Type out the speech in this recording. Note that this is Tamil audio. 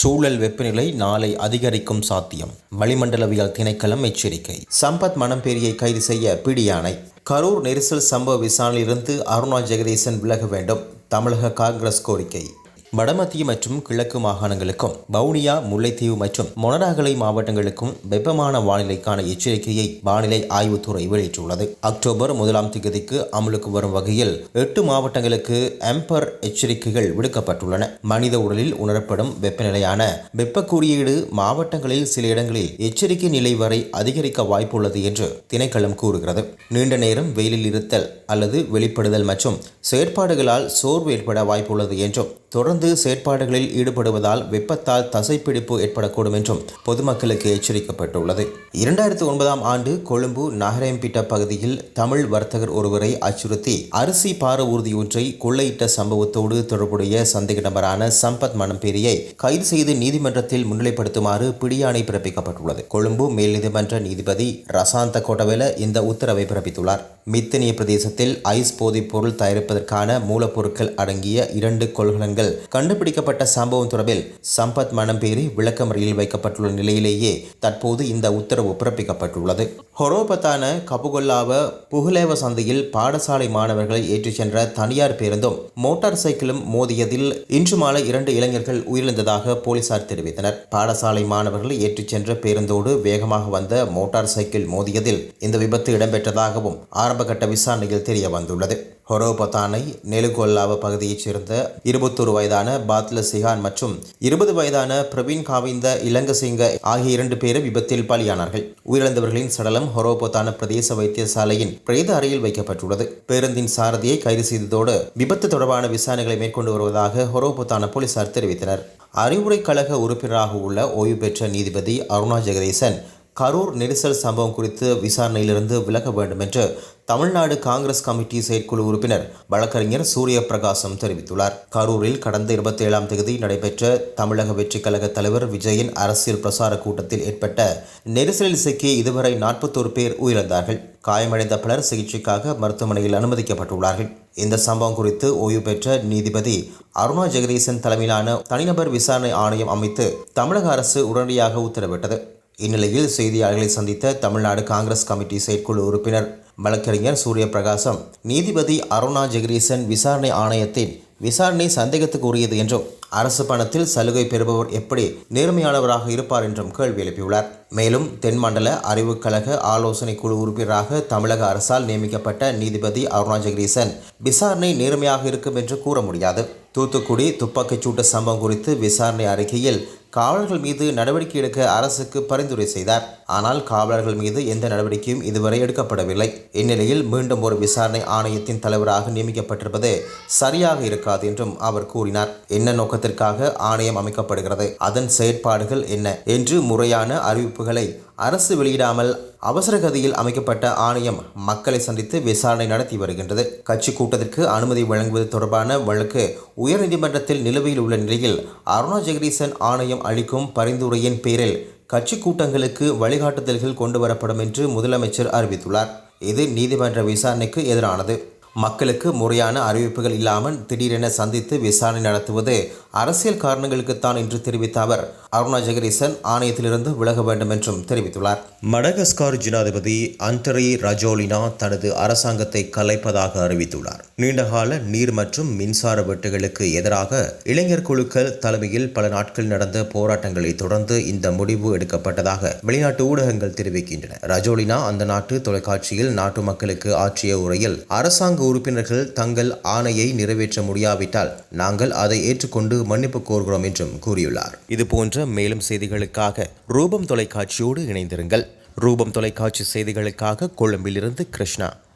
சூழல் வெப்பநிலை நாளை அதிகரிக்கும் சாத்தியம். வளிமண்டலவியல் திணைக்களம் எச்சரிக்கை. சம்பத் மணம்பேரியை கைது செய்ய பிடியானை கரூர் நெரிசல் சம்பவ விசாரணையிலிருந்து அருணா ஜெகதீசன் விலக வேண்டும். தமிழக காங்கிரஸ் கோரிக்கை. வடமத்திய மற்றும் கிழக்கு மாகாணங்களுக்கும் வவுனியா முல்லைத்தீவு மற்றும் மொனராகலை மாவட்டங்களுக்கும் வெப்பமான வானிலைக்கான எச்சரிக்கையை வானிலை ஆய்வுத்துறை வெளியிட்டுள்ளது. அக்டோபர் முதலாம் தேதிக்கு அமலுக்கு வரும் வகையில் எட்டு மாவட்டங்களுக்கு எம்பர் எச்சரிக்கைகள் விடுக்கப்பட்டுள்ளன. மனித உடலில் உணரப்படும் வெப்பநிலையான வெப்ப குறியீடு மாவட்டங்களில் சில இடங்களில் எச்சரிக்கை நிலை வரை அதிகரிக்க வாய்ப்புள்ளது என்று திணைக்களம் கூறுகிறது. நீண்ட நேரம் வெயிலில் இருத்தல் அல்லது வெளிப்படுதல் மற்றும் செயற்பாடுகளால் சோர்வு ஏற்பட வாய்ப்புள்ளது என்றும் தொடர்ந்து செயற்பாடுகளில் ஈடுபடுவதால் வெப்பத்தால் தசைப்பிடிப்பு ஏற்படக்கூடும் என்றும் பொதுமக்களுக்கு எச்சரிக்கப்பட்டுள்ளது. இரண்டாயிரத்தி ஒன்பதாம் ஆண்டு கொழும்பு நகரம்பிட்ட பகுதியில் தமிழ் வர்த்தகர் ஒருவரை அச்சுறுத்தி அரிசி பார ஊர்தி ஒன்றை கொள்ளையிட்ட சம்பவத்தோடு தொடர்புடைய சந்தேக நபரான சம்பத் மணம்பேரியை கைது செய்து நீதிமன்றத்தில் முன்னிலைப்படுத்துமாறு பிடியாணை பிறப்பிக்கப்பட்டுள்ளது. கொழும்பு மேல் நீதிமன்ற நீதிபதி ரசாந்த கோட்டவேல இந்த உத்தரவை பிறப்பித்துள்ளார். மித்தனிய பிரதேசத்தில் ஐஸ் போதைப் பொருள் தயாரிப்பதற்கான மூலப்பொருட்கள் அடங்கிய இரண்டு கொள்கலன்கள் கண்டுபிடிக்கப்பட்ட சம்பவம் தொடர்பில் சம்பத் மனம் பேரி விளக்கமறையில் வைக்கப்பட்டுள்ள நிலையிலேயே தற்போது இந்த உத்தரவு பிறப்பிக்கப்பட்டுள்ளது. ஹொரோபத்தான கபுகொல்லாவ புகலேவ சந்தையில் பாடசாலை மாணவர்களை ஏற்றிச் சென்ற தனியார் பேருந்தும் மோட்டார் சைக்கிளும் மோதியதில் இன்று மாலை இரண்டு இளைஞர்கள் உயிரிழந்ததாக போலீசார் தெரிவித்தனர். பாடசாலை மாணவர்களை ஏற்றிச் சென்ற பேருந்தோடு வேகமாக வந்த மோட்டார் சைக்கிள் மோதியதில் இந்த விபத்து இடம்பெற்றதாகவும் ஆரம்பகட்ட விசாரணையில் தெரிய வந்துள்ளது. ஹொரோபத்தானை நெலுகொல்லாவ பகுதியைச் சேர்ந்த இருபத்தொரு வயதான பாத்ல சிஹான் மற்றும் இருபது வயதான பிரவீன் காவிந்த இலங்கசிங்க ஆகிய இரண்டு பேர் விபத்தில் பலியானார்கள். உயிரிழந்தவர்களின் சடலம் ஹொரோபத்தான பிரதேச வைத்தியசாலையின் பிரேத அறையில் வைக்கப்பட்டுள்ளது. பேருந்தின் சாரதியை கைது செய்ததோடு விபத்து தொடர்பான விசாரணைகளை மேற்கொண்டு வருவதாக ஹொரோபத்தான போலீசார் தெரிவித்தனர். அறிவுரை கழக உறுப்பினராக உள்ள ஓய்வு பெற்ற நீதிபதி அருணா ஜெகதீசன் கரூர் நெரிசல் சம்பவம் குறித்து விசாரணையிலிருந்து விலக வேண்டும் என்று தமிழ்நாடு காங்கிரஸ் கமிட்டி செயற்குழு உறுப்பினர் வழக்கறிஞர் சூரிய பிரகாசம் தெரிவித்துள்ளார். கரூரில் கடந்த இருபத்தி ஏழாம் தேதி நடைபெற்ற தமிழக வெற்றிக் கழக தலைவர் விஜயின் அரசியல் பிரசார கூட்டத்தில் ஏற்பட்ட நெரிசலில் சிக்கி இதுவரை நாற்பத்தோரு பேர் உயிரிழந்தார்கள். காயமடைந்த பலர் சிகிச்சைக்காக மருத்துவமனையில் அனுமதிக்கப்பட்டுள்ளார்கள். இந்த சம்பவம் குறித்து ஓய்வு பெற்ற நீதிபதி அருணா ஜெகதீசன் தலைமையிலான தனிநபர் விசாரணை ஆணையம் அமைத்து தமிழக அரசு உடனடியாக உத்தரவிட்டது. இந்நிலையில் செய்தியாளர்களை சந்தித்த தமிழ்நாடு காங்கிரஸ் கமிட்டி செயற்குழு உறுப்பினர் வழக்கறிஞர் சூரிய பிரகாசம் நீதிபதி அருணா ஜெகதீசன் விசாரணை ஆணையத்தின் விசாரணை சந்தேகத்துக்கு உரியது என்றும் அரசு பணத்தில் சலுகை பெறுபவர் எப்படி நேர்மையானவராக இருப்பார் என்றும் கேள்வி எழுப்பியுள்ளார். மேலும் தென்மண்டல அறிவுக் கழக ஆலோசனை குழு உறுப்பினராக தமிழக அரசால் நியமிக்கப்பட்ட நீதிபதி அருணா ஜெகதீசன் விசாரணை நேர்மையாக இருக்கும் என்று கூற முடியாது. தூத்துக்குடி துப்பாக்கிச்சூட்டு சம்பவம் குறித்து விசாரணை அறிக்கையில் காவலர்கள் மீது நடவடிக்கை எடுக்க அரசுக்கு பரிந்துரை செய்தார். ஆனால் காவலர்கள் மீது எந்த நடவடிக்கையும் இதுவரை எடுக்கப்படவில்லை. இந்நிலையில் மீண்டும் ஒரு விசாரணை ஆணையத்தின் தலைவராக நியமிக்கப்பட்டிருப்பது சரியாக இருக்காது என்றும் அவர் கூறினார். என்ன நோக்கத்திற்காக ஆணையம் அமைக்கப்படுகிறது? அதன் செயற்பாடுகள் என்ன? என்று முறையான அறிவிப்புகளை அரசு வெளியிடாமல் அவசர கதியில் அமைக்கப்பட்ட ஆணையம் மக்களை சந்தித்து விசாரணை நடத்தி வருகின்றது. கட்சி கூட்டத்திற்கு அனுமதி வழங்குவது தொடர்பான வழக்கு உயர்நீதிமன்றத்தில் நிலுவையில் உள்ள நிலையில் அருணா ஜெகதீசன் ஆணையம் அளிக்கும் பரிந்துரையின் பேரில் கட்சி கூட்டங்களுக்கு வழிகாட்டுதல்கள் கொண்டு வரப்படும் என்று முதலமைச்சர் அறிவித்துள்ளார். இது நீதிமன்ற விசாரணைக்கு எதிரானது. மக்களுக்கு முறையான அறிவிப்புகள் இல்லாமல் திடீரென சந்தித்து விசாரணை நடத்துவது அரசியல் காரணங்களுக்குத்தான் என்று தெரிவித்த அவர் அருணா ஜெகதீசன் ஆணையத்திலிருந்து விலக வேண்டும் என்றும் தெரிவித்துள்ளார். மடகஸ்கார் ஜனாதிபதி அண்டரி ரஜோலினா தனது அரசாங்கத்தை கலைப்பதாக அறிவித்துள்ளார். நீண்டகால நீர் மற்றும் மின்சார வெட்டுகளுக்கு எதிராக இளைஞர் குழுக்கள் தலைமையில் பல நாட்கள் நடந்த போராட்டங்களை தொடர்ந்து இந்த முடிவு எடுக்கப்பட்டதாக வெளிநாட்டு ஊடகங்கள் தெரிவிக்கின்றன. ரஜோலினா அந்த நாட்டு தொலைக்காட்சியில் நாட்டு மக்களுக்கு ஆற்றிய உரையில் அரசாங்க உறுப்பினர்கள் தங்கள் ஆணையை நிறைவேற்ற முடியாவிட்டால் நாங்கள் அதை ஏற்றுக்கொண்டு மன்னிப்பு கோருகிறோம் என்றும் கூறியுள்ளார். இது போன்ற மேலும் செய்திகளுக்காக ரூபம் தொலைக்காட்சியோடு இணைந்திருங்கள். ரூபம் தொலைக்காட்சி செய்திகளுக்காக கொழும்பிலிருந்து கிருஷ்ணா.